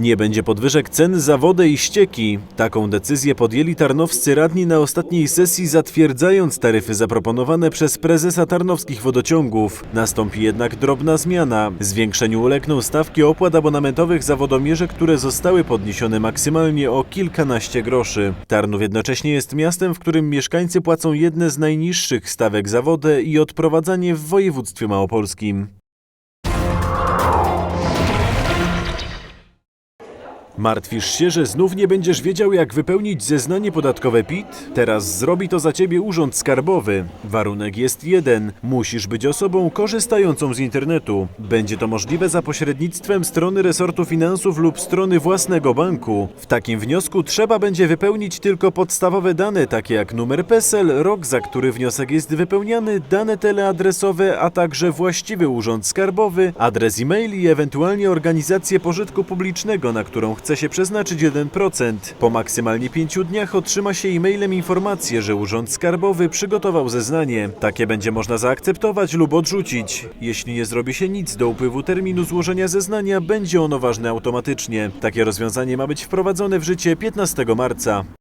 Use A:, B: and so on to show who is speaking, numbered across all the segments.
A: Nie będzie podwyżek cen za wodę i ścieki. Taką decyzję podjęli tarnowscy radni na ostatniej sesji, zatwierdzając taryfy zaproponowane przez prezesa tarnowskich wodociągów. Nastąpi jednak drobna zmiana. Zwiększeniu ulegną stawki opłat abonamentowych za wodomierze, które zostały podniesione maksymalnie o kilkanaście groszy. Tarnów jednocześnie jest miastem, w którym mieszkańcy płacą jedne z najniższych stawek za wodę i odprowadzanie w województwie małopolskim. Martwisz się, że znów nie będziesz wiedział, jak wypełnić zeznanie podatkowe PIT? Teraz zrobi to za ciebie Urząd Skarbowy. Warunek jest jeden: musisz być osobą korzystającą z internetu. Będzie to możliwe za pośrednictwem strony resortu finansów lub strony własnego banku. W takim wniosku trzeba będzie wypełnić tylko podstawowe dane, takie jak numer PESEL, rok, za który wniosek jest wypełniany, dane teleadresowe, a także właściwy urząd skarbowy, adres e-mail i ewentualnie organizację pożytku publicznego, na którą chce się przeznaczyć 1%. Po maksymalnie 5 dniach otrzyma się e-mailem informację, że Urząd Skarbowy przygotował zeznanie. Takie będzie można zaakceptować lub odrzucić. Jeśli nie zrobi się nic do upływu terminu złożenia zeznania, będzie ono ważne automatycznie. Takie rozwiązanie ma być wprowadzone w życie 15 marca.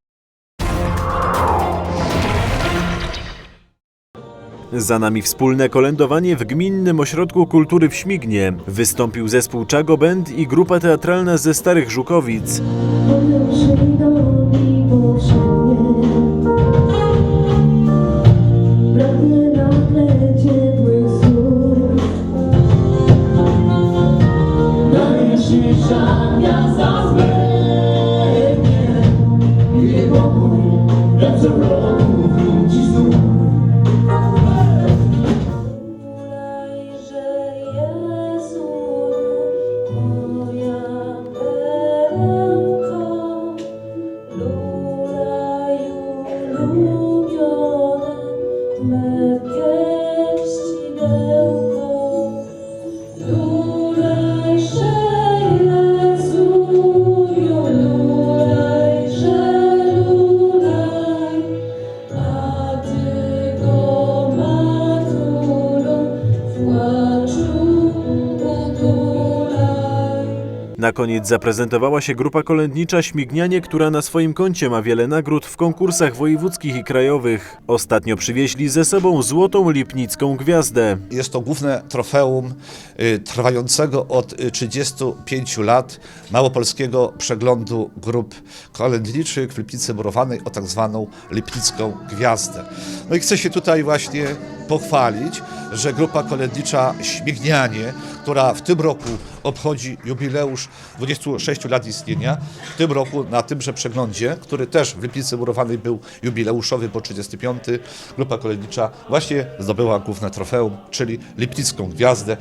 A: Za nami wspólne kolędowanie w Gminnym Ośrodku Kultury w Śmignie. Wystąpił zespół Czago Band i grupa teatralna ze Starych Żukowic.
B: Przyjdą love.
A: Na koniec zaprezentowała się grupa kolędnicza Śmignianie, która na swoim koncie ma wiele nagród w konkursach wojewódzkich i krajowych. Ostatnio przywieźli ze sobą złotą lipnicką gwiazdę.
C: Jest to główne trofeum y, trwającego od y, 35 lat małopolskiego przeglądu grup kolędniczych w Lipnicy Murowanej o tak zwaną Lipnicką Gwiazdę. No i chcę się tutaj właśnie pochwalić, że grupa kolędnicza Śmignianie, która w tym roku obchodzi jubileusz 26 lat istnienia, w tym roku na tymże przeglądzie, który też w Lipnicy Murowanej był jubileuszowy, bo 35, grupa kolędnicza właśnie zdobyła główne trofeum, czyli Lipnicką Gwiazdę.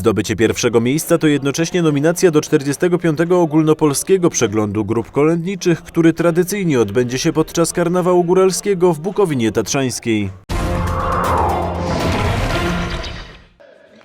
A: Zdobycie pierwszego miejsca to jednocześnie nominacja do 45. ogólnopolskiego przeglądu grup kolędniczych, który tradycyjnie odbędzie się podczas karnawału góralskiego w Bukowinie Tatrzańskiej.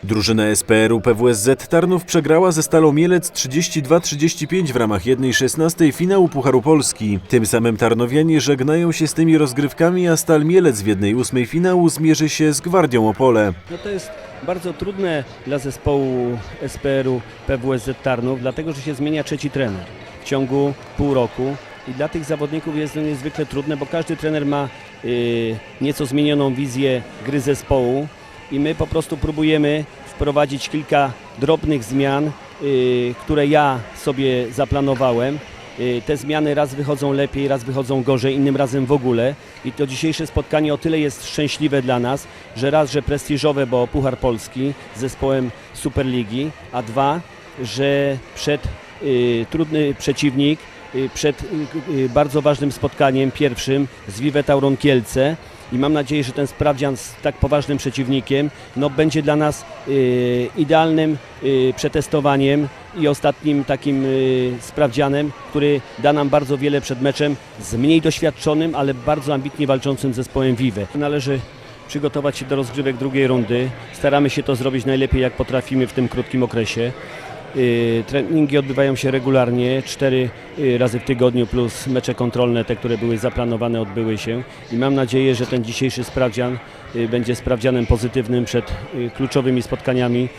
A: Drużyna SPR-u PWSZ Tarnów przegrała ze Stalą Mielec 32-35 w ramach 1-16 finału Pucharu Polski. Tym samym Tarnowianie żegnają się z tymi rozgrywkami, a Stal Mielec w 1-8 finału zmierzy się z Gwardią Opole.
D: No to jest bardzo trudne dla zespołu SPR-u PWSZ Tarnów, dlatego że się zmienia trzeci trener w ciągu pół roku i dla tych zawodników jest to niezwykle trudne, bo każdy trener ma y, nieco zmienioną wizję gry zespołu i my po prostu próbujemy wprowadzić kilka drobnych zmian, y, które ja sobie zaplanowałem. Y, Te zmiany raz wychodzą lepiej, raz wychodzą gorzej, innym razem w ogóle. I to dzisiejsze spotkanie o tyle jest szczęśliwe dla nas, że raz, że prestiżowe, bo Puchar Polski z zespołem Superligi, a dwa, że przed y, trudny przeciwnik, przed y, y, bardzo ważnym spotkaniem pierwszym z Vive Tauron Kielce i mam nadzieję, że ten sprawdzian z tak poważnym przeciwnikiem no, będzie dla nas y, idealnym y, przetestowaniem i ostatnim takim y, sprawdzianem, który da nam bardzo wiele przed meczem z mniej doświadczonym, ale bardzo ambitnie walczącym zespołem Vive. Należy przygotować się do rozgrywek drugiej rundy. Staramy się to zrobić najlepiej jak potrafimy w tym krótkim okresie. Y, Treningi odbywają się regularnie, cztery y, razy w tygodniu plus mecze kontrolne, te, które były zaplanowane, odbyły się i mam nadzieję, że ten dzisiejszy sprawdzian y, będzie sprawdzianem pozytywnym przed kluczowymi spotkaniami,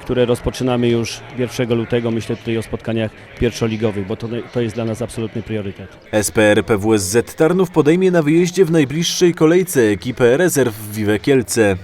D: które rozpoczynamy już 1 lutego. Myślę tutaj o spotkaniach pierwszoligowych, bo to, to jest dla nas absolutny priorytet.
A: SPR PWSZ Tarnów podejmie na wyjeździe w najbliższej kolejce ekipę rezerw Vive Kielce.